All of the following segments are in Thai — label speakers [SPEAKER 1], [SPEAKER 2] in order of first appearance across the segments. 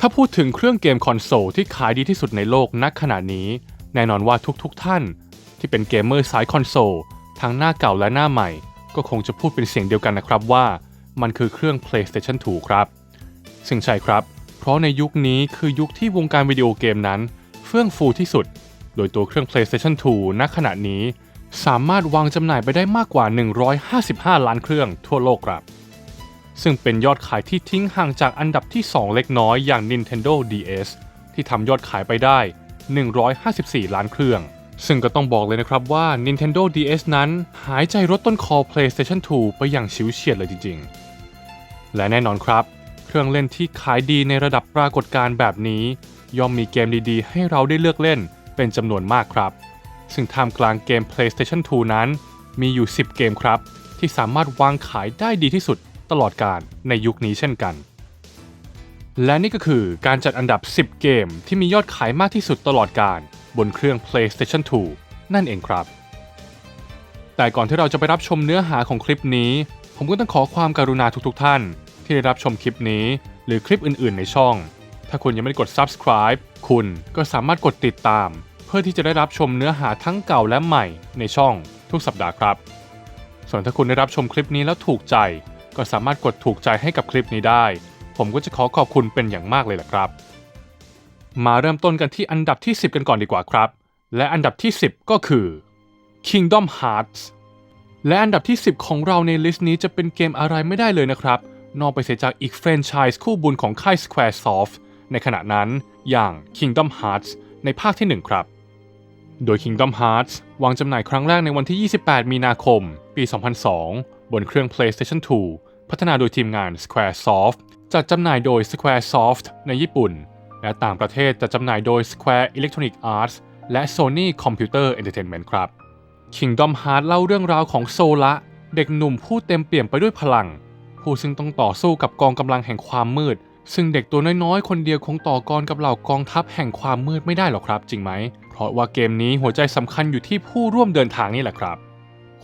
[SPEAKER 1] ถ้าพูดถึงเครื่องเกมคอนโซลที่ขายดีที่สุดในโลกนักขณะนี้ แน่นอนว่าทุกๆทท่าน ที่เป็นเกมเมอร์สายคอนโซลทั้งหน้าเก่าและหน้าใหม่ ก็คงจะพูดเป็นเสียงเดียวกันนะครับว่ามันคือเครื่อง PlayStation 2 ครับ ซึ่งใช่ครับ เพราะในยุคนี้คือยุคที่วงการวิดีโอเกมนั้น เฟื่องฟูที่สุด โดยตัวเครื่อง PlayStation 2 ณขณะนี้ สามารถวางจำหน่ายไปได้มากกว่า 155 ล้านเครื่องทั่วโลกครับ ซึ่งเป็นยอดขายที่ทิ้งห่างจากอันดับที่ 2 เล็กน้อยอย่าง Nintendo DS ที่ทำยอดขายไปได้ 154 ล้านเครื่อง ซึ่งก็ต้องบอกเลยนะครับว่า Nintendo DS นั้นหายใจรถต้นคอ PlayStation 2 ไปอย่างชิวเฉียดเลยจริง ๆ และแน่นอนครับ เครื่องเล่นที่ขายดีในระดับปรากฏการณ์แบบนี้ ย่อมมีเกมดีๆ ให้เราได้เลือกเล่นเป็นจำนวนมากครับ ซึ่งท่ามกลางเกม PlayStation 2 นั้น มีอยู่ 10 เกมครับ ที่สามารถวางขายได้ดีที่สุด ตลอดการในยุคนี้เช่นกัน และนี่ก็คือการจัดอันดับ 10 เกมที่มียอดขายมากที่สุดตลอดการบนเครื่อง PlayStation 2 นั่นเองครับ แต่ก่อนที่เราจะไปรับชมเนื้อหาของคลิปนี้ ผมก็ต้องขอความการุณาทุกๆทท่าน ที่ได้รับชมคลิปนี้ หรือคลิปอื่นๆ ในช่อง ถ้าคุณยังไม่ได้กด subscribe คุณก็สามารถกดติดตาม เพื่อที่จะได้รับชมเนื้อหาทั้งเก่าและใหม่ในช่องทุกสัปดาห์ครับ ส่วนถ้าคุณได้รับชมคลิปนี้แล้วถูกใจ ก็สามารถกดถูกใจให้กับคลิปนี้ได้ ผมก็จะขอขอบคุณเป็นอย่างมากเลยล่ะครับ มาเริ่มต้นกันที่อันดับที่ 10 กันก่อนดีกว่าครับ และอันดับที่ 10 ก็คือ Kingdom Hearts และอันดับที่ 10 ของเราในลิสต์นี้จะเป็นเกมอะไรไม่ได้เลยนะครับ นอกไปเสียจากอีกแฟรนไชส์คู่บุญของค่าย Squaresoft ในขณะนั้นอย่าง Kingdom Hearts ในภาคที่ 1 ครับ โดย Kingdom Hearts วางจำหน่ายครั้งแรกในวันที่ 28 มีนาคม ปี 2002 บนเครื่อง PlayStation 2 พัฒนาโดยทีมงาน Squaresoft จัดจำหน่ายโดย Squaresoft ในญี่ปุ่น และต่างประเทศจะจำหน่ายโดย Square Electronic Arts และ Sony Computer Entertainment ครับ Kingdom Hearts เล่าเรื่องราวของโซละ เด็กหนุ่มผู้เต็มเปี่ยมไปด้วยพลัง ผู้ซึ่งต้องต่อสู้กับกองกำลังแห่งความมืด ซึ่งเด็กตัวน้อยๆ คนเดียวคงต่อกรกับเหล่ากองทัพแห่งความมืดไม่ได้หรอกครับ จริงไหม เพราะว่าเกมนี้หัวใจสำคัญอยู่ที่ผู้ร่วมเดินทางนี่แหละครับ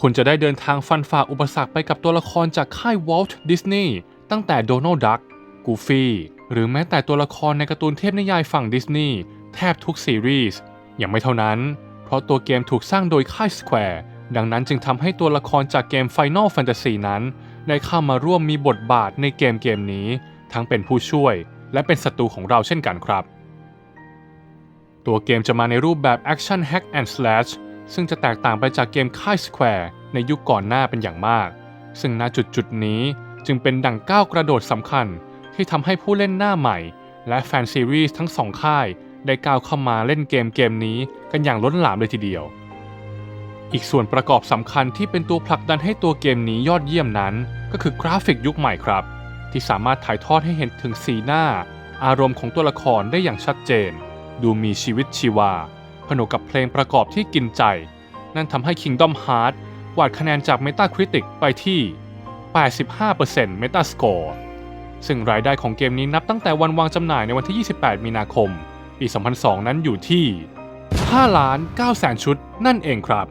[SPEAKER 1] คุณจะได้เดินทางฟันฝ่าอุปสรรคไปกับตัวละครจากค่าย Walt Disney ตั้งแต่โดนัลด์ดักกูฟี่หรือแม้แต่ตัวละครในการ์ตูนเทพนิยายฝั่งดิสนีย์แทบทุกซีรีส์ยังไม่เท่านั้น เพราะตัวเกมถูกสร้างโดยค่าย Square ดังนั้นจึงทำให้ตัวละครจากเกม Final Fantasy นั้น ได้เข้ามาร่วมมีบทบาทในเกมเกมนี้ ทั้งเป็นผู้ช่วย และเป็นศัตรูของเราเช่นกันครับ ตัวเกมจะมาในรูปแบบ Action Hack and Slash ซึ่งจะแตกต่างไปจากเกมค่าย Square ในยุคก่อนหน้าเป็นอย่างมาก ซึ่งณจุดจุดนี้จึงเป็นดั่งก้าวกระโดดสำคัญที่ทำให้ผู้เล่นหน้าใหม่ และแฟนซีรีส์ทั้งสองค่ายได้ก้าวเข้ามาเล่นเกมเกมนี้กันอย่างล้นหลามเลยทีเดียว อีกส่วนประกอบสำคัญที่เป็นตัวผลักดันให้ตัวเกมนี้ยอดเยี่ยมนั้น ก็คือกราฟิกยุคใหม่ครับ ที่สามารถถ่ายทอดให้เห็นถึงสีหน้า อารมณ์ของตัวละครได้อย่างชัดเจน ดูมีชีวิตชีวา ผนวกกับเพลงประกอบที่กินใจ นั่นทำให้ Kingdom Hearts กวาดคะแนนจาก Metacritic ไปที่ 85% Metascore ซึ่งรายได้ของเกมนี้นับตั้งแต่วันวางจำหน่ายในวันที่ 28 มีนาคม ปี 2002 นั้นอยู่ที่ 5 ล้าน9แสนชุดนั่นเองครับ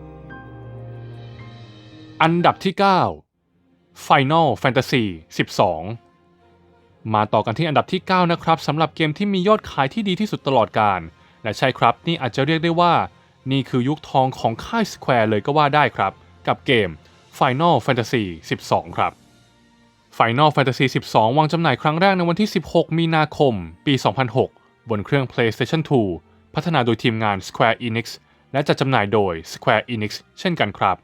[SPEAKER 1] อันดับที่ 9 Final Fantasy 12 มาต่อกันที่อันดับที่ 9 นะครับสำหรับเกมที่มียอดขายที่ดีที่สุดตลอดการ และใช่ครับ นี่อาจจะเรียกได้ว่า นี่คือยุคทองของค่าย Square เลยก็ว่าได้ครับ กับเกม Final Fantasy 12 ครับ Final Fantasy 12 วางจำหน่ายครั้งแรกในวันที่ 16 มีนาคม ปี 2006 บนเครื่อง PlayStation 2 พัฒนาโดยทีมงาน Square Enix และจัดจำหน่ายโดย Square Enix เช่นกันครับ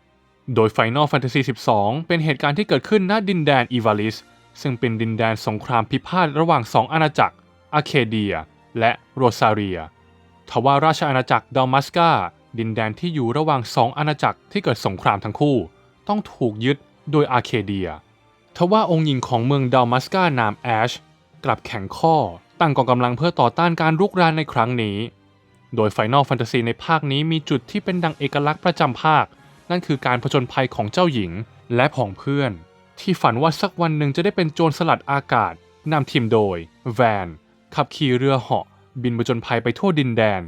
[SPEAKER 1] โดย Final Fantasy 12 เป็นเหตุการณ์ที่เกิดขึ้นณดินแดนอีวาลิส ซึ่งเป็นดินแดนสงครามพิพาทระหว่างสองอาณาจักรอาเคเดีย และโรซาเรีย ทว่าราชอาณาจักรดอมัสกาดินแดนที่อยู่ระหว่างสองอาณาจักรที่เกิดสงครามทั้งคู่ ต้องถูกยึดโดยอาเคเดีย ทว่าองค์หญิงของเมืองดามัสกานามแอช กลับแข็งข้อตั้งกองกำลังเพื่อต่อต้านการรุกรานในครั้งนี้ โดย Final Fantasy ในภาคนี้มีจุดที่เป็นดังเอกลักษณ์ประจำภาค นั่นคือการผจญภัยของเจ้าหญิงและผองเพื่อน ที่ฝันว่าสักวันหนึ่งจะได้เป็นโจรสลัดอากาศนำทีมโดยแวนขับขี่เรือเหาะ บินผจญภัยไปทั่วดินแดน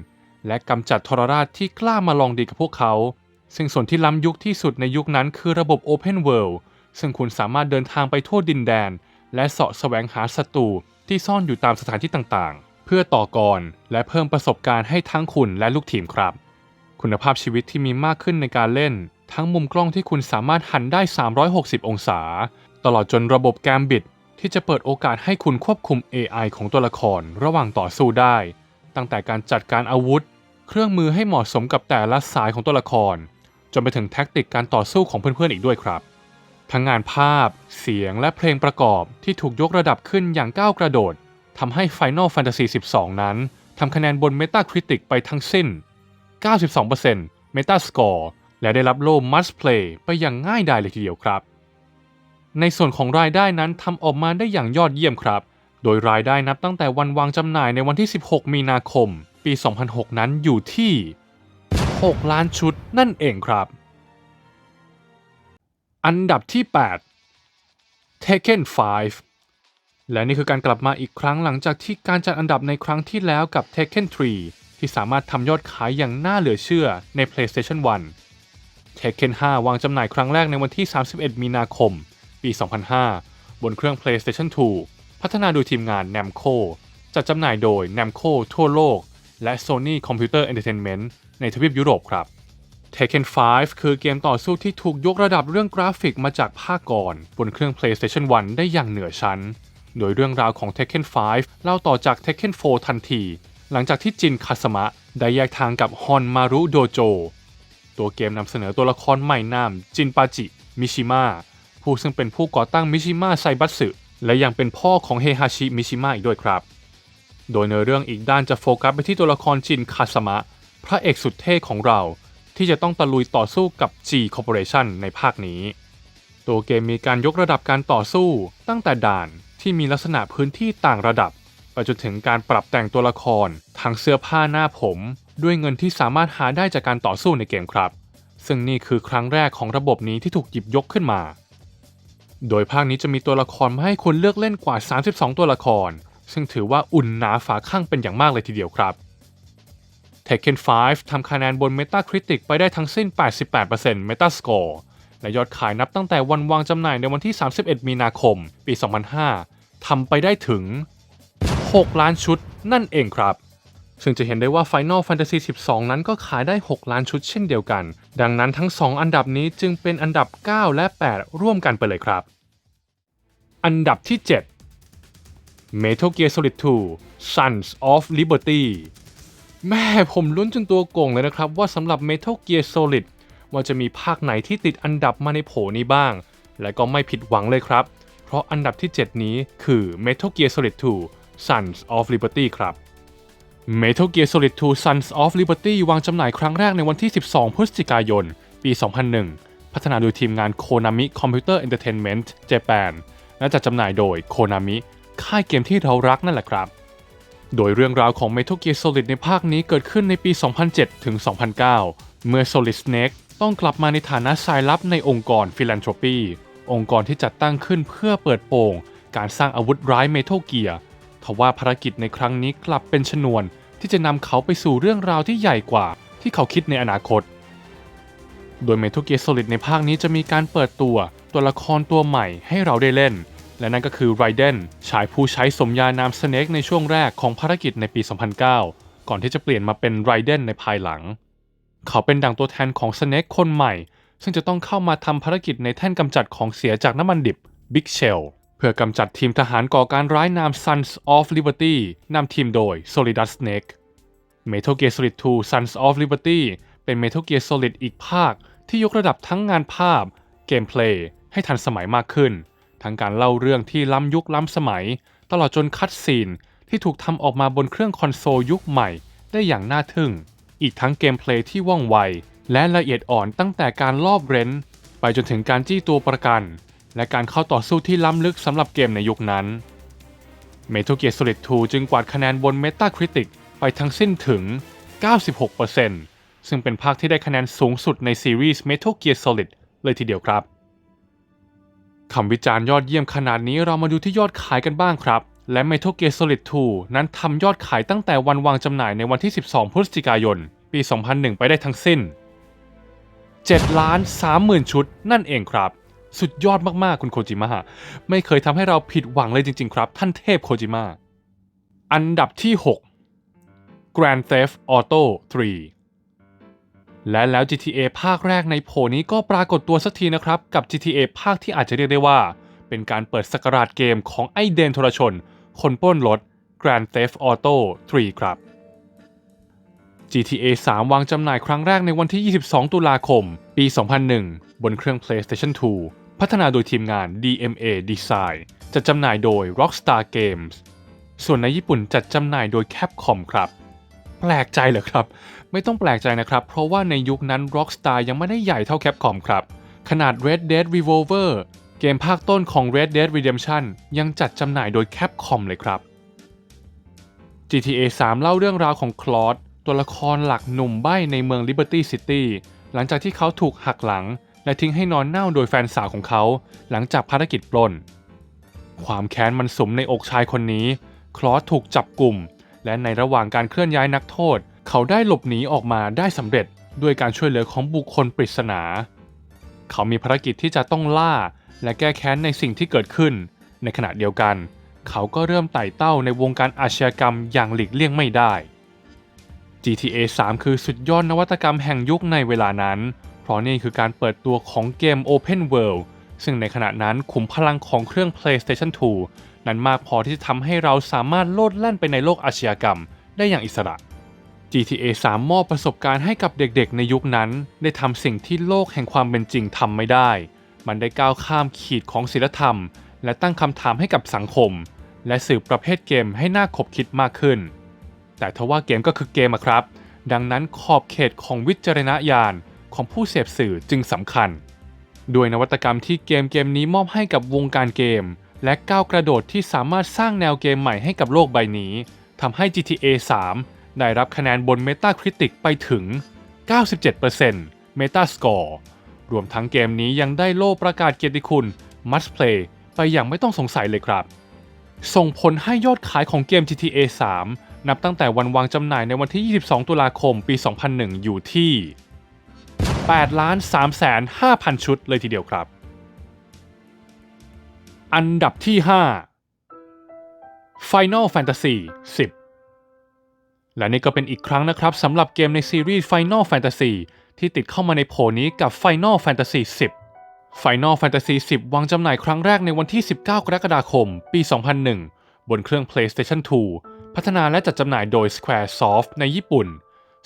[SPEAKER 1] และกำจัดทรราชที่กล้ามาลองดีกับพวกเขา ซึ่งส่วนที่ล้ำยุคที่สุดในยุคนั้นคือระบบ Open World ซึ่งคุณสามารถเดินทางไปทั่วดินแดน และเสาะแสวงหาศัตรูที่ซ่อนอยู่ตามสถานที่ต่างๆ เพื่อต่อกรและเพิ่มประสบการณ์ให้ทั้งคุณและลูกทีมครับ คุณภาพชีวิตที่มีมากขึ้นในการเล่น ทั้งมุมกล้องที่คุณสามารถหันได้ 360 องศา ตลอดจนระบบแกมบิด ที่จะเปิดโอกาสให้คุณควบคุม AI ของตัวละครระหว่างต่อสู้ได้ ตั้งแต่การจัดการอาวุธ เครื่องมือให้เหมาะสมกับแต่ละสายของตัวละคร จนไปถึงแท็กติกการต่อสู้ของเพื่อนๆอีกด้วยครับ ทั้งงานภาพ เสียงและเพลงประกอบที่ถูกยกระดับขึ้นอย่างก้าวกระโดดทำให้ Final Fantasy 12 นั้นทำคะแนนบน Metacritic ไปทั้งสิ้น 92% Metascore และได้รับโล่ Must Play ไปอย่างง่ายดายเลยทีเดียวครับ ในส่วนของรายได้นั้นทำออกมาได้อย่างยอดเยี่ยมครับ โดยรายได้นับตั้งแต่วันวางจำหน่ายในวันที่ 16 มีนาคม ปี 2006 นั้นอยู่ที่ 6 ล้านชุดนั่นเองครับ อันดับที่ 8 Tekken 5 และนี่คือการกลับมาอีกครั้งหลังจากที่การจัดอันดับในครั้งที่แล้วกับ Tekken 3 ที่สามารถทำยอดขายอย่างน่าเหลือเชื่อใน PlayStation 1 Tekken 5 วางจำหน่ายครั้งแรกในวันที่ 31 มีนาคม ปี 2005 บนเครื่อง PlayStation 2 พัฒนาโดยทีมงาน Namco จัดจำหน่ายโดย Namco ทั่วโลก และ Sony Computer Entertainment ในทวีปยุโรปครับ Tekken 5 คือเกมต่อสู้ที่ถูกยกระดับเรื่องกราฟิกมาจากภาคก่อน บนเครื่อง PlayStation 1 ได้อย่างเหนือชั้น โดยเรื่องราวของ Tekken 5 เล่าต่อจาก Tekken 4 ทันที หลังจากที่จินคาสมะได้แยกทางกับฮอนมารุโดโจ ตัวเกมนำเสนอตัวละครใหม่นามจินปาจิ มิชิมะ ผู้ซึ่งเป็นผู้ก่อตั้งมิชิมะไซบัตสึและยังเป็นพ่อของเฮฮาชิมิชิมะอีกด้วยครับ โดยในอเรื่องอีกด้านจะโฟกัสไปที่ตัวละครจินคาสมะ พระเอกสุดเท่ของเรา ที่จะต้องตะลุยต่อสู้กับ G Corporation ในภาคนี้ ตัวเกมมีการยกระดับการต่อสู้ ตั้งแต่ด่านที่มีลักษณะพื้นที่ต่างระดับไปจนถึงการปรับแต่งตัวละครทั้งเสื้อผ้าหน้าผม ด้วยเงินที่สามารถหาได้จากการต่อสู้ในเกมครับ ซึ่งนี่คือครั้งแรกของระบบนี้ที่ถูกหยิบยกขึ้นมา โดยภาคนี้จะมีตัวละครมาให้คุณเลือกเล่นกว่า 32 ตัวละคร ซึ่งถือว่าอุ่นหนาฝาข้างเป็นอย่างมากเลยทีเดียวครับ Tekken 5 ทำคะแนนบน Metacritic ไปได้ทั้งสิ้น 88% Metascore และยอดขายนับตั้งแต่วันวางจำหน่ายในวันที่ 31 มีนาคม ปี 2005 ทำไปได้ถึง 6 ล้านชุดนั่นเองครับ ซึ่งจะเห็นได้ว่า Final Fantasy 12 นั้นก็ขายได้ 6 ล้านชุดเช่นเดียวกัน ดังนั้นทั้ง 2 อันดับนี้จึงเป็นอันดับ 9 และ 8 ร่วมกันไปเลยครับ อันดับที่ 7 Metal Gear Solid 2 Sons of Liberty แม่ผมลุ้นจนตัวโก่งเลยนะครับว่าสำหรับ Metal Gear Solid ว่าจะมีภาคไหนที่ติดอันดับมาในโผนี้บ้าง และก็ไม่ผิดหวังเลยครับ เพราะอันดับที่ 7 นี้คือ Metal Gear Solid 2 Sons of Liberty ครับ Metal Gear Solid 2 Sons of Liberty วางจำหน่ายครั้งแรกในวันที่ 12 พฤศจิกายน ปี 2001 พัฒนาโดยทีมงาน Konami Computer Entertainment Japan และจัดจำหน่ายโดย Konami ค่ายเกมที่เรารักนั่นแหละครับ โดยเรื่องราวของ Metal Gear Solid ในภาคนี้เกิดขึ้นในปี 2007 ถึง 2009 เมื่อ Solid Snake ต้องกลับมาในฐานะสายลับในองค์กร Philanthropy องค์กรที่จัดตั้งขึ้นเพื่อเปิดโปงการสร้างอาวุธร้าย Metal Gear ทว่าภารกิจในครั้งนี้กลับเป็นชนวนที่จะนำเขาไปสู่เรื่องราวที่ใหญ่กว่าที่เขาคิดในอนาคต โดย Metal Gear Solid ในภาคนี้จะมีการเปิดตัวตัวละครตัวใหม่ให้เราได้เล่น และนั่นก็คือไรเดนชายผู้ใช้สมญานามสเนกในช่วงแรกของภารกิจในปี 2009 ก่อนที่จะเปลี่ยนมาเป็นไรเดนในภายหลัง เขาเป็นดั่งตัวแทนของสเนกคนใหม่ ซึ่งจะต้องเข้ามาทำภารกิจในแท่นกำจัดของเสียจากน้ำมันดิบ Big Shell พื่อกำจัดทีมทหารก่อการร้ายนาม Sons of Liberty นำทีมโดย Solidus Snake Metal Gear Solid 2 Sons of Liberty เป็น Metal Gear Solid อีกภาคที่ยกระดับทั้งงานภาพ เกมเพลย์ให้ทันสมัยมากขึ้น ทั้งการเล่าเรื่องที่ล้ำยุคล้ำสมัย ตลอดจนคัดซีนที่ถูกทำออกมาบนเครื่องคอนโซลยุคใหม่ได้อย่างน่าทึ่ง อีกทั้งเกมเพลย์ที่ว่องไว และละเอียดอ่อนตั้งแต่การลอบเร้น ไปจนถึงการจี้ตัวประกัน และการเข้าต่อสู้ที่ล้ำลึกสำหรับเกมในยุคนั้น Metal Gear Solid 2 จึงกวาดคะแนนบน Metacritic ไปทั้งสิ้นถึง 96%ซึ่งเป็นภาคที่ได้คะแนนสูงสุดในซีรีส์ Metal Gear Solid เลยทีเดียวครับคำวิจารณ์ยอดเยี่ยมขนาดนี้เรามาดูที่ยอดขายกันบ้างครับ และ Metal Gear Solid 2 นั้นทำยอดขายตั้งแต่วันวางจำหน่ายในวันที่ 12 พฤศจิกายน ปี 2001 ไปได้ทั้งสิ้น7ล้าน30,000 ชุดนั่นเองครับ สุดยอดมากๆ คุณโคจิมะไม่เคยทำให้เราผิดหวังเลยจริง ๆ ครับ ท่านเทพโคจิมะอันดับที่ 6 Grand Theft Auto 3 และแล้ว GTA ภาคแรกในโผนี้ก็ปรากฏตัวสักทีนะครับ กับ GTA ภาคที่อาจจะเรียกได้ว่า เป็นการเปิดสกราชเกมของไอเดนทรชน คนป้นรถ Grand Theft Auto 3 ครับ GTA 3 วางจำหน่ายครั้งแรกในวันที่ 22 ตุลาคม ปี 2001 บนเครื่อง PlayStation 2 พัฒนาโดยทีมงาน DMA Design จัดจำหน่ายโดย Rockstar Games ส่วนในญี่ปุ่นจัดจำหน่ายโดย Capcom ครับ แปลกใจเหรอครับ ไม่ต้องแปลกใจนะครับ เพราะว่าในยุคนั้น Rockstar ยังไม่ได้ใหญ่เท่า Capcom ครับ ขนาด Red Dead Revolver เกมภาคต้นของ Red Dead Redemption ยังจัดจำหน่ายโดย Capcom เลยครับ GTA 3 เล่าเรื่องราวของคลอสตัวละครหลักหนุ่มใบ้ในเมือง Liberty City หลังจากที่เขาถูกหักหลัง และทิ้งให้นอนเน่าโดยแฟนสาวของเขาหลังจากภารกิจปล้น ความแค้นมันสมในอกชายคนนี้ คลอสถูกจับกลุ่ม และในระหว่างการเคลื่อนย้ายนักโทษ เขาได้หลบหนีออกมาได้สำเร็จด้วยการช่วยเหลือของบุคคลปริศนา เขามีภารกิจที่จะต้องล่า และแก้แค้นในสิ่งที่เกิดขึ้น ในขณะเดียวกัน เขาก็เริ่มไต่เต้าในวงการอาชญากรรมอย่างหลีกเลี่ยงไม่ได้ GTA 3 คือสุดยอดนวัตกรรมแห่งยุคในเวลานั้น ราะนี่คือการเปิดตัวของเกม Open World ซึ่งในขณะนั้นขุมพลังของเครื่อง PlayStation 2 นั้นมากพอที่จะทำให้เราสามารถโลดแล่นไปในโลกอาชญากรรม ได้อย่างอิสระ GTA 3 มอบประสบการณ์ให้กับเด็กๆ ในยุคนั้น ได้ทำสิ่งที่โลกแห่งความเป็นจริงทำไม่ได้ มันได้ก้าวข้ามขีดของศีลธรรม และตั้งคำถามให้กับสังคม และสื่อประเภทเกมให้น่าขบคิดมากขึ้น แต่ทว่าเกมก็คือเกมอะครับ ดังนั้นขอบเขตของวิจารณญาณ ของผู้เสพสื่อจึงสำคัญ ด้วยนวัตกรรมที่เกมเกมนี้มอบให้กับวงการเกม และก้าวกระโดดที่สามารถสร้างแนวเกมใหม่ให้กับโลกใบนี้ทำให้ GTA 3 ได้รับคะแนนบน Metacritic ไปถึง 97% Metascore รวมทั้งเกมนี้ยังได้โล่ประกาศเกียรติคุณ Must Play ไปอย่างไม่ต้องสงสัยเลยครับ ส่งผลให้ยอดขายของเกม GTA 3 นับตั้งแต่วันวางจำหน่ายในวันที่ 22 ตุลาคม ปี 2001 อยู่ที่ 8ล้าน3แสน5,000ชุดเลยทีเดียวครับ อันดับที่ 5 Final Fantasy 10 และนี่ก็เป็นอีกครั้งนะครับสำหรับเกมในซีรีส์ Final Fantasy ที่ติดเข้ามาในโผนี้กับ Final Fantasy 10 Final Fantasy 10 วางจำหน่ายครั้งแรกในวันที่ 19 กรกฎาคม ปี 2001 บนเครื่อง PlayStation 2 พัฒนาและจัดจำหน่ายโดย Squaresoft ในญี่ปุ่น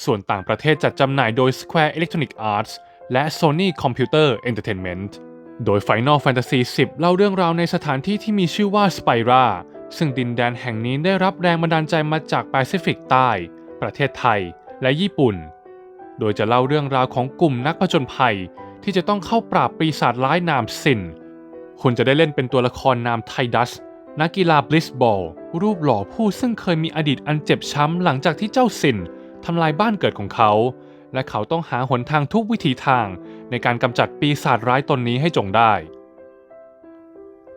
[SPEAKER 1] ส่วนต่างประเทศจัดจำหน่ายโดย Square Electronic Arts และ Sony Computer Entertainment โดย Final Fantasy 10เล่าเรื่องราวในสถานที่ที่มีชื่อว่า Spira ซึ่งดินแดนแห่งนี้ได้รับแรงบันดาลใจมาจากแปซิฟิกใต้ ประเทศไทย และญี่ปุ่น โดยจะเล่าเรื่องราวของกลุ่มนักผจญภัย ที่จะต้องเข้าปราบปีศาจร้ายนามซิน คุณจะได้เล่นเป็นตัวละครนามไทดัส นักกีฬาบลิสบอล รูปหล่อผู้ซึ่งเคยมีอดีตอันเจ็บช้ำหลังจากที่เจ้าซิน ทำลายบ้านเกิดของเขา และเขาต้องหาหนทางทุกวิถีทางในการกำจัดปีศาจร้ายตนนี้ให้จงได้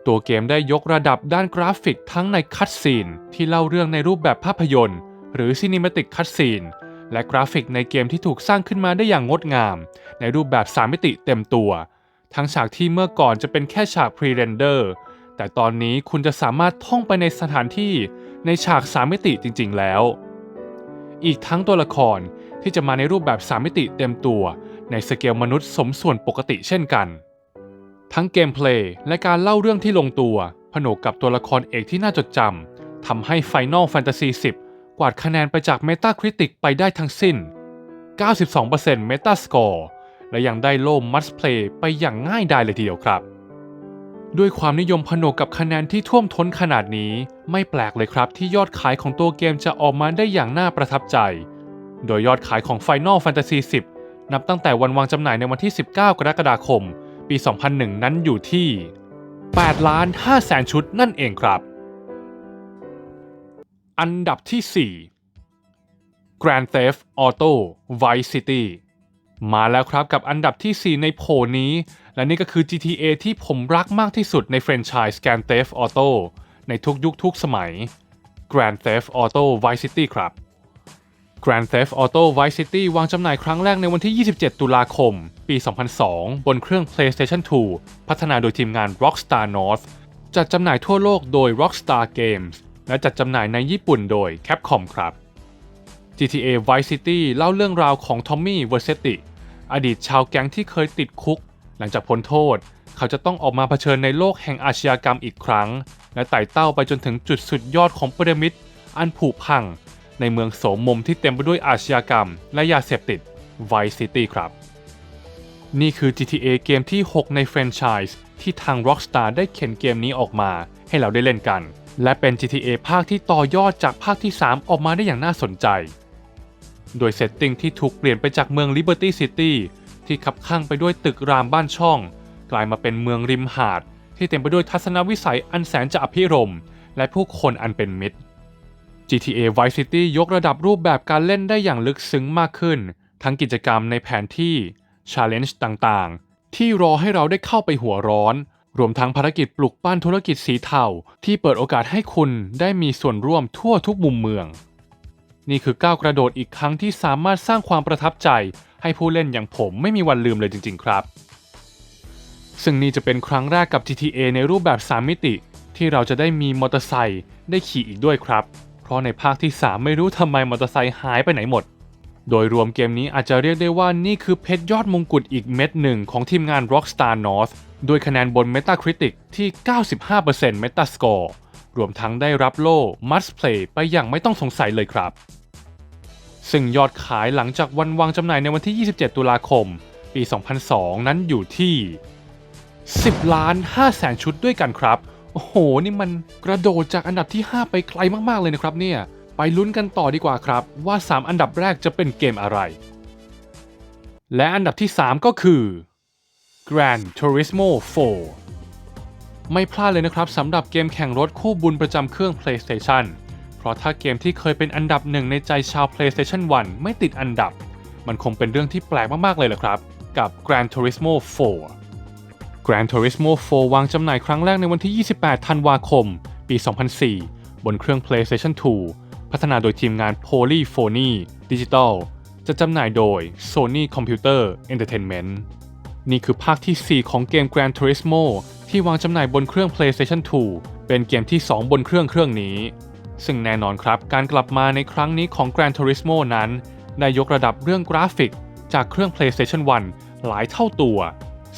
[SPEAKER 1] ตัวเกมได้ยกระดับด้านกราฟิกทั้งในคัตซีนที่เล่าเรื่องในรูปแบบภาพยนตร์ หรือซีนิมติกคัตซีนและกราฟิกในเกมที่ถูกสร้างขึ้นมาได้อย่างงดงาม ในรูปแบบ 3 มิติเต็มตัว ทั้งฉากที่เมื่อก่อนจะเป็นแค่ฉากพรีเรนเดอร์แต่ตอนนี้คุณจะสามารถท่องไปในสถานที่ในฉาก 3 มิติจริง ๆ แล้ว อีกทั้งตัวละครที่จะมาในรูปแบบ3มิติเต็มตัว ในสเกลมนุษย์สมส่วนปกติเช่นกัน ทั้งเกมเพลย์และการเล่าเรื่องที่ลงตัว ผนวกกับตัวละครเอกที่น่าจดจำทำให้ Final Fantasy 10 กวาดคะแนนไปจาก Metacritic ไปได้ทั้งสิ้น 92% Metascore และยังได้โล่ Must Play ไปอย่างง่ายดายเลยทีเดียวครับ ด้วยความนิยมผนวกกับคะแนนที่ท่วมท้นขนาดนี้ ไม่แปลกเลยครับที่ยอดขายของตัวเกมจะออกมาได้อย่างน่าประทับใจ โดยยอดขายของ Final Fantasy 10 นับตั้งแต่วันวางจำหน่ายในวันที่ 19 กรกฎาคม ปี 2001 นั้นอยู่ที่8ล้าน5แสนชุดนั่นเองครับ อันดับที่ 4 Grand Theft Auto Vice City มาแล้วครับกับอันดับที่ 4 ในโผนี้ และนี่ก็คือ GTA ที่ผมรักมากที่สุดในแฟรนไชส์ Grand Theft Auto ในทุกยุคทุกสมัย Grand Theft Auto Vice City ครับ Grand Theft Auto Vice City วางจำหน่ายครั้งแรกในวันที่ 27 ตุลาคม ปี 2002 บนเครื่อง PlayStation 2 พัฒนาโดยทีมงาน Rockstar North จัดจำหน่ายทั่วโลกโดย Rockstar Games และจัดจำหน่ายในญี่ปุ่นโดย Capcom ครับ GTA Vice City เล่าเรื่องราวของทอมมี่เวอร์เซติอดีตชาวแก๊งที่เคยติดคุก หลังจากพ้นโทษ เขาจะต้องออกมาเผชิญในโลกแห่งอาชญากรรมอีกครั้ง และไต่เต้าไปจนถึงจุดสุดยอดของพีระมิดอันผุพัง ในเมืองโสมมมที่เต็มไปด้วยอาชญากรรม และยาเสพติด Vice City ครับ นี่คือ GTA เกมที่ 6 ในแฟรนไชส์ที่ทาง Rockstar ได้เข็นเกมนี้ออกมา ให้เราได้เล่นกัน และเป็น GTA ภาคที่ต่อยอดจากภาคที่ 3 ออกมาได้อย่างน่าสนใจ โดยเซตติ้งที่ถูกเปลี่ยนไปจากเมือง Liberty City ที่คับข้างไปด้วยตึกรามบ้านช่อง กลายมาเป็นเมืองริมหาด ที่เต็มไปด้วยทัศนวิสัยอันแสนจะอภิรมย์และผู้คนอันเป็นมิตร GTA Vice City ยกระดับรูปแบบการเล่นได้อย่างลึกซึ้งมากขึ้น ทั้งกิจกรรมในแผนที่ Challenge ต่างๆ ที่รอให้เราได้เข้าไปหัวร้อน รวมทั้งภารกิจปลุกปั้นธุรกิจสีเทาที่เปิดโอกาสให้คุณได้มีส่วนร่วมทั่วทุกมุมเมือง นี่คือก้าวกระโดดอีกครั้งที่สามารถสร้างความประทับใจ ให้ผู้เล่นอย่างผมไม่มีวันลืมเลยจริง ๆ ครับ ซึ่งนี่จะเป็นครั้งแรกกับ GTA ในรูปแบบ 3 มิติ ที่เราจะได้มีมอเตอร์ไซค์ได้ขี่อีกด้วยครับ เพราะในภาคที่ 3 ไม่รู้ทำไมมอเตอร์ไซค์หายไปไหนหมด โดยรวมเกมนี้อาจจะเรียกได้ว่านี่คือเพชรยอดมงกุฎอีกเม็ดหนึ่งของทีมงาน Rockstar North ด้วยคะแนนบน Metacritic ที่ 95% Metascore รวมทั้งได้รับโล่ Must Play ไปอย่างไม่ต้องสงสัยเลยครับ ซึ่งยอดขายหลังจากวันวางจำหน่ายในวันที่ 27 ตุลาคม ปี 2002 นั้นอยู่ที่ 10 ล้าน5แสนชุดด้วยกันครับ โอ้โห นี่มันกระโดดจากอันดับที่ 5 ไปไกลมากๆเลยนะครับเนี่ย ไปลุ้นกันต่อดีกว่าครับ ว่า 3 อันดับแรกจะเป็นเกมอะไร และอันดับที่ 3 ก็คือ Gran Turismo 4 ไม่พลาดเลยนะครับสำหรับเกมแข่งรถคู่บุญประจำเครื่อง PlayStation ราะถ้าเกมที่เคยเป็นอันดับหนึ่งในใจชาว PlayStation 1 ไม่ติดอันดับ มันคงเป็นเรื่องที่แปลกมาก ๆ เลยแหละครับ กับ Gran Turismo 4 Gran Turismo 4 วางจำหน่ายครั้งแรกในวันที่ 28 ธันวาคม ปี 2004 บนเครื่อง PlayStation 2 พัฒนาโดยทีมงาน Polyphony Digital จะจำหน่ายโดย Sony Computer Entertainment นี่คือภาคที่ 4 ของเกม Gran Turismo ที่วางจำหน่ายบนเครื่อง PlayStation 2 เป็นเกมที่ 2 บนเครื่องเครื่องนี้ ซึ่งแน่นอนครับการกลับมาในครั้งนี้ของ Gran Turismo นั้น ได้ยกระดับเรื่องกราฟิก จากเครื่อง PlayStation 1 หลายเท่าตัว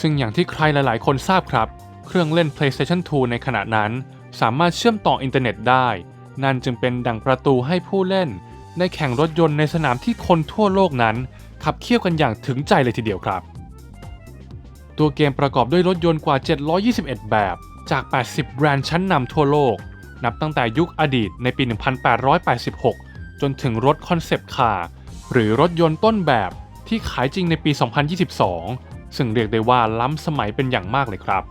[SPEAKER 1] ซึ่งอย่างที่ใครหลายๆ คนทราบครับ เครื่องเล่น PlayStation 2 ในขณะนั้น สามารถเชื่อมต่ออินเทอร์เน็ตได้ นั่นจึงเป็นดั่งประตูให้ผู้เล่น ได้แข่งรถยนต์ในสนามที่คนทั่วโลกนั้น ขับเคี่ยวกันอย่างถึงใจเลยทีเดียวครับ ตัวเกมประกอบด้วยรถยนต์กว่า 721 แบบ จาก 80 แบรนด์ชั้นนำทั่วโลก นับตั้งแต่ยุคอดีตในปี 1886 จนถึงรถคอนเซปต์คาร์หรือรถยนต์ต้นแบบที่ขายจริงในปี 2022 ซึ่งเรียกได้ว่าล้ำสมัยเป็นอย่างมากเลยครับ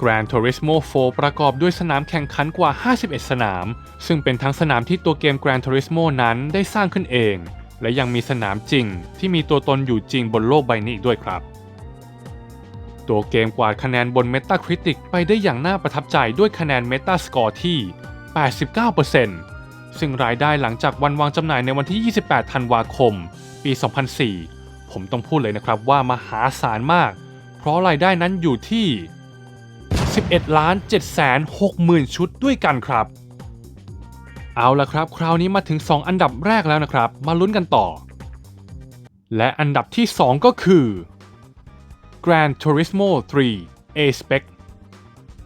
[SPEAKER 1] Gran Turismo 4 ประกอบด้วยสนามแข่งขันกว่า 51 สนาม ซึ่งเป็นทั้งสนามที่ตัวเกม Gran Turismo นั้นได้สร้างขึ้นเอง และยังมีสนามจริงที่มีตัวตนอยู่จริงบนโลกใบนี้อีกด้วยครับ ตัวเกมกวาดคะแนนบน Metacritic ไปได้อย่างน่าประทับใจด้วยคะแนน Metascore ที่ 89%ซึ่งรายได้หลังจากวันวางจำหน่ายในวันที่ 28 ธันวาคม ปี 2004 ผมต้องพูดเลยนะครับว่ามหาศาลมาก เพราะรายได้นั้นอยู่ที่ 11ล้าน7แสน6หมื่นชุดด้วยกันครับ เอาละครับ คราวนี้มาถึง 2 อันดับแรกแล้วนะครับ มาลุ้นกันต่อ และอันดับที่ 2 ก็คือ Gran Turismo 3 A-Spec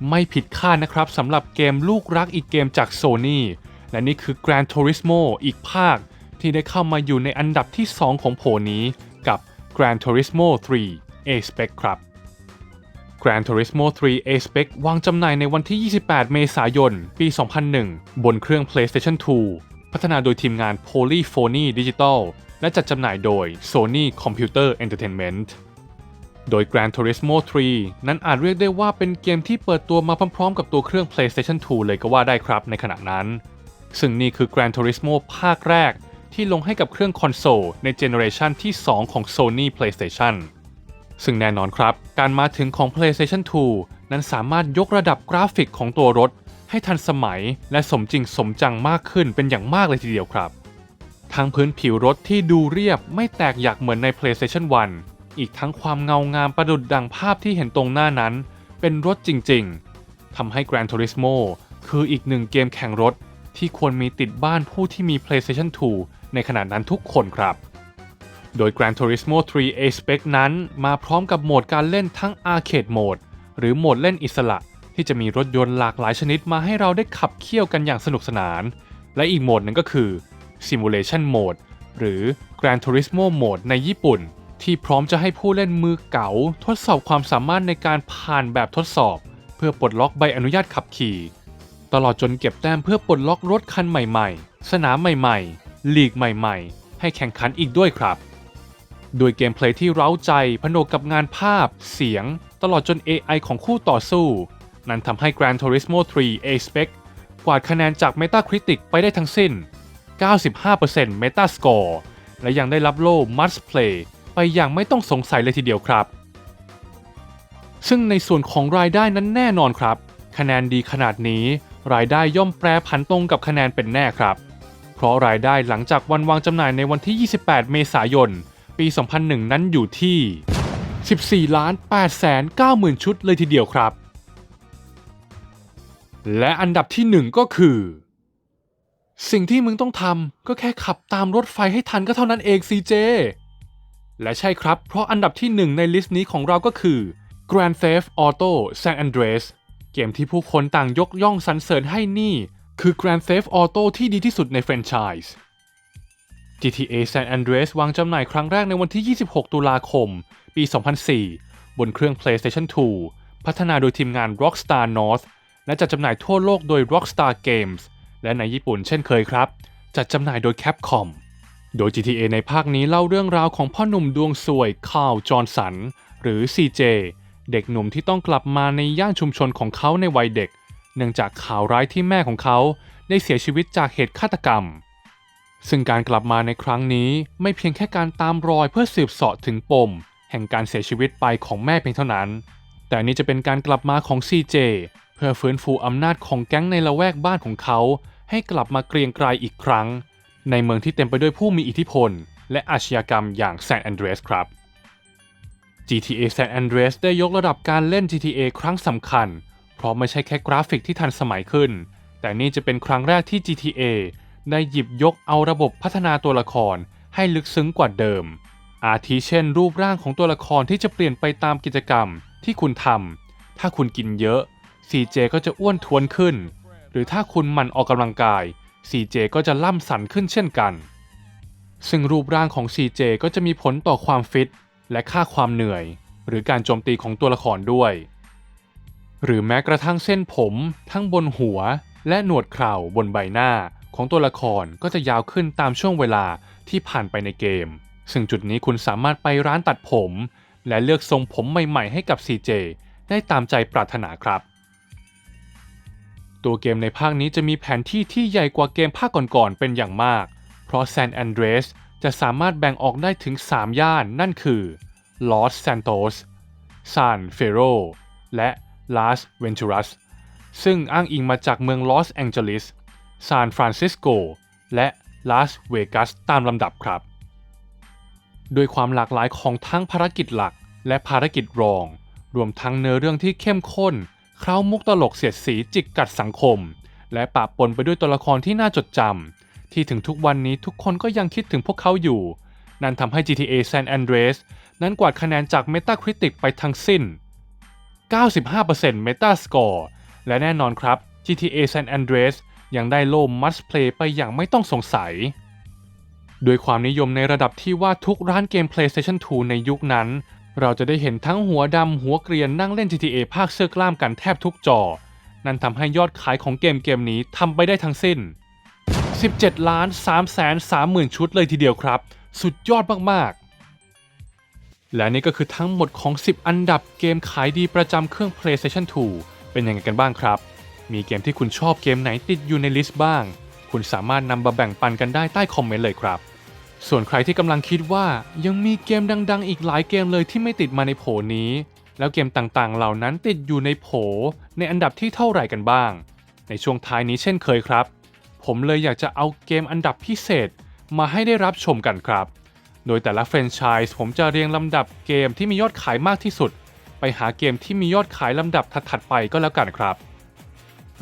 [SPEAKER 1] ไม่ผิดคาดนะครับสำหรับเกมลูกรักอีกเกมจาก Sony และนี่คือ Gran Turismo อีกภาค ที่ได้เข้ามาอยู่ในอันดับที่ 2 ของโผนี้กับ Gran Turismo 3 A-Spec ครับ Gran Turismo 3 A-Spec วางจำหน่ายในวันที่ 28 เมษายน ปี 2001 บนเครื่อง PlayStation 2 พัฒนาโดยทีมงาน Polyphony Digital และจัดจำหน่ายโดย Sony Computer Entertainment โดย Gran Turismo 3 นั้นอาจเรียกได้ว่าเป็นเกมที่เปิดตัวมาพร้อมๆ กับตัวเครื่อง PlayStation 2 เลยก็ว่าได้ครับในขณะนั้น ซึ่งนี่คือ Gran Turismo ภาคแรกที่ลงให้กับเครื่องคอนโซลในเจเนอเรชันที่ 2 ของ Sony PlayStation ซึ่งแน่นอนครับ การมาถึงของ PlayStation 2 นั้นสามารถยกระดับกราฟิกของตัวรถ ให้ทันสมัยและสมจริงสมจังมากขึ้นเป็นอย่างมากเลยทีเดียวครับททั้งพื้นผิวรถที่ดูเรียบไม่แตกหยักเหมือนใน PlayStation 1 อีกทั้งความเงางามประดุดดังภาพที่เห็นตรงหน้านั้น เป็นรถจริงๆทำให้ Gran Turismo คืออีกหนึ่งเกมแข่งรถที่ควรมีติดบ้านผู้ที่มี PlayStation 2 ในขณะนั้นทุกคนครับ โดย Gran Turismo 3 A-Spec นั้นมาพร้อมกับโหมดการเล่นทั้ง Arcade Mode หรือโหมดเล่นอิสระ ที่จะมีรถยนต์หลากหลายชนิดมาให้เราได้ขับเคี่ยวกันอย่างสนุกสนาน และอีกโหมดหนึ่งก็คือ Simulation Mode หรือ Gran Turismo Mode ในญี่ปุ่น ที่พร้อมจะให้ผู้เล่นมือเก๋าทดสอบความสามารถในการผ่านแบบทดสอบ เพื่อปลดล็อกใบอนุญาตขับขี่ ตลอดจนเก็บแต้มเพื่อปลดล็อกรถคันใหม่ๆ สนามใหม่ๆ ลีกใหม่ๆ ให้แข่งขันอีกด้วยครับ โดยเกมเพลย์ที่เร้าใจผนวกกับงานภาพ เสียง ตลอดจน AI ของคู่ต่อสู้ นั้นทำให้ Gran Turismo 3 A-Spec กวาดคะแนนจาก Metacritic ไปได้ทั้งสิ้น 95% Metascore และยังได้รับโล่ Must Play ไปอย่างไม่ต้องสงสัยเลยทีเดียวครับ ซึ่งในส่วนของรายได้นั้นแน่นอนครับ คะแนนดีขนาดนี้ รายได้ย่อมแปรผันตรงกับคะแนนเป็นแน่ครับ เพราะรายได้หลังจากวันวางจำหน่ายในวันที่ 28 เมษายน ปี 2001 นั้นอยู่ที่ 14ล้าน8แสน9หมื่นชุดเลยทีเดียวครับ และอันดับที่ 1 ก็คือ สิ่งที่มึงต้องทำก็แค่ขับตามรถไฟให้ทันก็เท่านั้นเอง CJ และใช่ครับ เพราะอันดับที่ 1 ในลิสต์นี้ของเราก็คือ Grand Theft Auto San Andreas เกมที่ผู้คนต่างยกย่องสรรเสริญให้นี่ คือ Grand Theft Auto ที่ดีที่สุดในแฟรนไชส์ GTA San Andreas วางจำหน่ายครั้งแรกในวันที่ 26 ตุลาคม ปี 2004 บนเครื่อง PlayStation 2 พัฒนาโดยทีมงาน Rockstar North และจัดจำหน่ายทั่วโลกโดย Rockstar Games และในญี่ปุ่นเช่นเคยครับ จัดจำหน่ายโดย Capcom โดย GTA ในภาคนี้เล่าเรื่องราวของพ่อหนุ่มดวงสวยคาร์ลจอห์สัน หรือ CJ เด็กหนุ่มที่ต้องกลับมาในย่านชุมชนของเขาในวัยเด็ก เนื่องจากข่าวร้ายที่แม่ของเขาได้เสียชีวิตจากเหตุฆาตกรรม ซึ่งการกลับมาในครั้งนี้ไม่เพียงแค่การตามรอยเพื่อสืบเสาะถึงปม แห่งการเสียชีวิตไปของแม่เพียงเท่านั้น แต่นี่จะเป็นการกลับมาของ CJ เพื่อฟื้นฟูอำนาจของแก๊งในละแวกบ้านของเขา ให้กลับมาเกรียงไกรอีกครั้ง ในเมืองที่เต็มไปด้วยผู้มีอิทธิพล และอาชญากรรมอย่างแซนแอนเดรสครับ GTA San Andreas ได้ยกระดับการเล่น GTA ครั้งสำคัญ เพราะไม่ใช่แค่กราฟิกที่ทันสมัยขึ้น แต่นี่จะเป็นครั้งแรกที่ GTA ได้หยิบยกเอาระบบพัฒนาตัวละครให้ลึกซึ้งกว่าเดิม อาทิเช่น รูปร่างของตัวละครที่จะเปลี่ยนไปตามกิจกรรมที่คุณทำ ถ้าคุณกินเยอะ CJ ก็จะอ้วนท้วนขึ้น หรือถ้าคุณหมั่นออกกำลังกาย CJ ก็จะล่ำสันขึ้นเช่นกัน ซึ่งรูปร่างของ CJ ก็จะมีผลต่อความฟิต และค่าความเหนื่อย หรือการโจมตีของตัวละครด้วย หรือแม้กระทั่งเส้นผม ทั้งบนหัว และหนวดเคราบนใบหน้าของตัวละครก็จะยาวขึ้นตามช่วงเวลาที่ผ่านไปในเกม ซึ่งจุดนี้คุณสามารถไปร้านตัดผม และเลือกทรงผมใหม่ ๆ ให้กับ CJ ได้ตามใจปรารถนาครับ ตัวเกมในภาคนี้จะมีแผนที่ที่ใหญ่กว่าเกมภาคก่อนๆเป็นอย่างมาก เพราะแซนแอนเดรสจะสามารถแบ่งออกได้ถึง 3 ย่านนั่นคือ Los Santos San Fierro และ Las Venturas ซึ่งอ้างอิงมาจากเมืองลอสแองเจลิสซานฟรานซิสโกและลาสเวกัสตามลำดับครับ ด้วยความหลากหลายของทั้งภารกิจหลักและภารกิจรอง รวมทั้งเนื้อเรื่องที่เข้มข้น เคล้ามุกตลกเสียดสีจิกกัดสังคม และปะปนไปด้วยตัวละครที่น่าจดจำที่ถึงทุกวันนี้ทุกคนก็ยังคิดถึงพวกเขาอยู่ นั่นทำให้ GTA San Andreas นั้นกวาดคะแนนจาก Metacritic ไปทั้งสิ้น 95% Metascore และแน่นอนครับ GTA San Andreas ยังได้โล่ Must Play ไปอย่างไม่ต้องสงสัย ด้วยความนิยมในระดับที่ว่าทุกร้านเกม PlayStation 2 ในยุคนั้น เราจะได้เห็นทั้งหัวดำหัวเกรียนนั่งเล่น GTA ภาคเสื้อกล้ามกันแทบทุกจอ นั่นทำให้ยอดขายของเกมเกมนี้ทำไปได้ทั้งสิ้น 17 ล้าน3แสน3หมื่นชุดเลยทีเดียวครับ สุดยอดมากๆ และนี่ก็คือทั้งหมดของ 10 อันดับเกมขายดีประจำเครื่อง PlayStation 2 เป็นยังไงกันบ้างครับ มีเกมที่คุณชอบเกมไหนติดอยู่ในลิสต์บ้าง คุณสามารถนำมาแบ่งปันกันได้ใต้คอมเมนต์เลยครับ ส่วนใครที่กำลังคิดว่ายังมีเกมดังๆ อีกหลายเกมเลยที่ไม่ติดมาในโผนี้ แล้วเกมต่างๆ เหล่านั้นติดอยู่ในโผในอันดับที่เท่าไหร่กันบ้าง ในช่วงท้ายนี้เช่นเคยครับ ผมเลยอยากจะเอาเกมอันดับพิเศษมาให้ได้รับชมกันครับ โดยแต่ละแฟรนไชส์ผมจะเรียงลำดับเกมที่มียอดขายมากที่สุด ไปหาเกมที่มียอดขายลำดับถัดๆไปก็แล้วกันครับ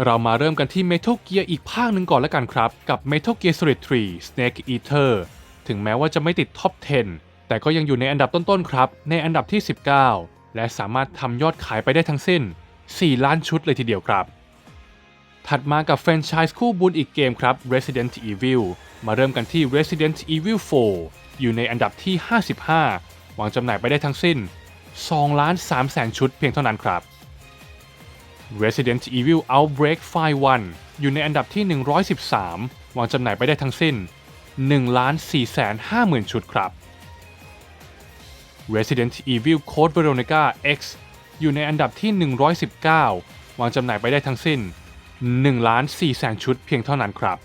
[SPEAKER 1] เรามาเริ่มกันที่ Metal Gear อีกภาคหนึ่งก่อนแล้วกันครับ กับ Metal Gear Solid 3 Snake Eater ถึงแม้ว่าจะไม่ติดท็อป 10 แต่ก็ยังอยู่ในอันดับต้นๆครับ ในอันดับที่ 19 และสามารถทำยอดขายไปได้ทั้งสิ้น 4 ล้านชุดเลยทีเดียวครับ ถัดมากับแฟรนไชส์คู่บุญอีกเกมครับ Resident Evil มาเริ่มกันที่ Resident Evil 4 อยู่ในอันดับที่ 55วางจำหน่ายไปได้ทั้งสิ้น2ล้าน3แสนชุดเพียงเท่านั้นครับ Resident Evil Outbreak File 1อยู่ในอันดับที่ 113 วางจำหน่ายไปได้ทั้งสิ้น 1ล้าน4แสน5หมื่นชุดครับ Resident Evil Code Veronica X อยู่ในอันดับที่ 119 วางจำหน่ายไปได้ทั้งสิ้น1ล้าน4แสนชุดเพียงเท่านั้นครับ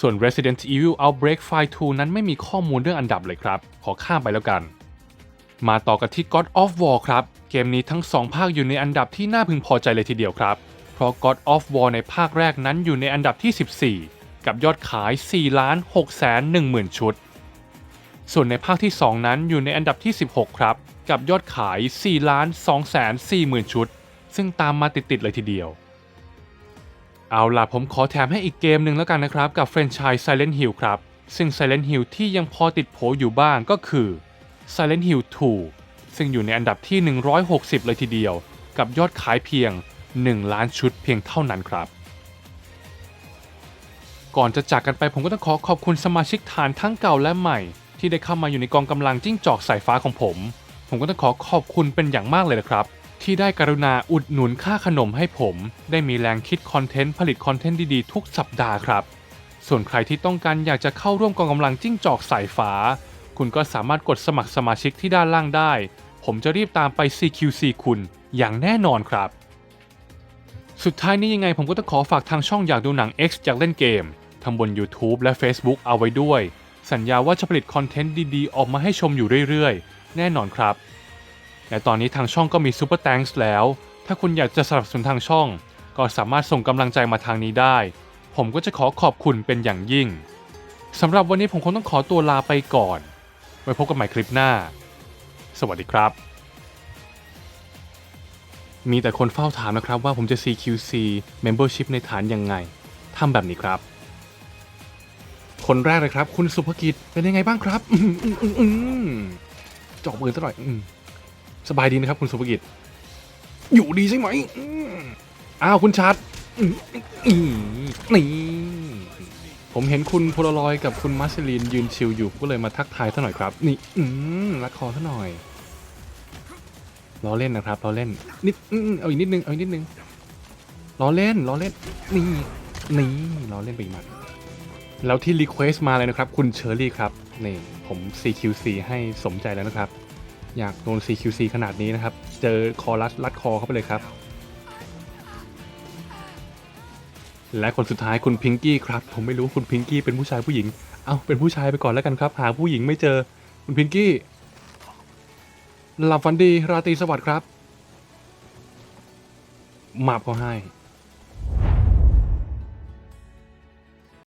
[SPEAKER 1] ส่วน Resident Evil Outbreak File 2นั้นไม่มีข้อมูลเรื่องอันดับเลยครับ ขอข้ามไปแล้วกัน มาต่อกันที่ God of War ครับ เกมนี้ทั้ง 2 ภาคอยู่ในอันดับที่น่าพึงพอใจเลยทีเดียวครับ เพราะ God of War ในภาคแรกนั้นอยู่ในอันดับที่ 14 กับยอดขาย 4 ล้าน6แสน1หมื่นชุด ส่วนในภาคที่ 2 นั้นอยู่ในอันดับที่ 16 ครับ กับยอดขาย 4 ล้าน2แสน4หมื่นชุด ซึ่งตามมาติดๆเลยทีเดียว เอาล่ะผมขอแถมให้อีกเกมหนึ่งแล้วกันนะครับ กับแฟรนไชส์ Silent Hill ครับ ซึ่ง Silent Hill ที่ยังพอติดโผอยู่บ้างก็คือ Silent Hill 2 ซึ่งอยู่ในอันดับที่ 160 เลยทีเดียว กับยอดขายเพียง 1 ล้านชุดเพียงเท่านั้นครับ ก่อนจะจากกันไปผมก็ต้องขอขอบคุณสมาชิกฐานทั้งเก่าและใหม่ ที่ได้เข้ามาอยู่ในกองกำลังจิ้งจอกสายฟ้าของผม ผมก็ต้องขอขอบคุณเป็นอย่างมากเลยนะครับ ที่ได้กรุณาอุดหนุนค่าขนมให้ผม ได้มีแรงคิดคอนเทนต์ผลิตคอนเทนต์ดีๆทุกสัปดาห์ครับ ส่วนใครที่ต้องการอยากจะเข้าร่วมกองกำลังจิ้งจอกสายฟ้า คุณก็สามารถกดสมัครสมาชิกที่ด้านล่างได้ ผมจะรีบตามไป CQC คุณอย่างแน่นอนครับสุดท้ายนี้ยังไงผมก็ต้องขอฝากทางช่องอยากดูหนัง X อยากเล่นเกม ทำบน YouTube และ Facebook เอาไว้ด้วย สัญญาว่าจะผลิตคอนเทนต์ดีๆ ออกมาให้ชมอยู่เรื่อยๆ แน่นอนครับ และตอนนี้ทางช่องก็มี Super Thanks แล้ว ถ้าคุณอยากจะสนับสนุนทางช่อง ก็สามารถส่งกำลังใจมาทางนี้ได้ ผมก็จะขอขอบคุณเป็นอย่างยิ่งสำหรับวันนี้ผมคงต้องขอตัวลาไปก่อน ไว้พบกันใหม่คลิปหน้า สวัสดีครับ มีแต่คนเฝ้าถามนะครับว่าผมจะ CQC Membership ในฐานยังไงทำแบบนี้ครับ คนแรกเลยครับ คุณสุภกิจเป็นยังไงบ้างครับอืมอืมอืมอืมจอกมือซะหน่อยสบายดีนะครับ คุณสุภกิจ อยู่ดีใช่ไหมอ้าวคุณชัดนี่ผมเห็นคุณโพลารอยกับคุณมาร์เซลีนยืนชิลอยู่ก็เลยมาทักทายซะหน่อยครับ นี่อืมรัดคอซะหน่อยล้อเล่นนะครับล้อเล่นนิดเอาอีกนิดนึงเอาอีกนิดนึงล้อเล่นล้อเล่นนี่นี่ล้อเล่นไปอีกหมัด แล้วที่รีเควสมาเลยนะครับ คุณเชอรี่ครับนี่ผม CQC ให้สมใจแล้วนะครับ อยากโดน CQC ขนาดนี้นะครับ เจอคอรัดรัดคอเข้าไปเลยครับ และคนสุดท้ายคุณพิงกี้ครับ ผมไม่รู้คุณพิงกี้เป็นผู้ชายผู้หญิง เอา้าเป็นผู้ชายไปก่อนแล้วกันครับ หาผู้หญิงไม่เจอคุณพิงกี้หลับฝันดีราตรีสวัสดิ์ครับมาบก็ให้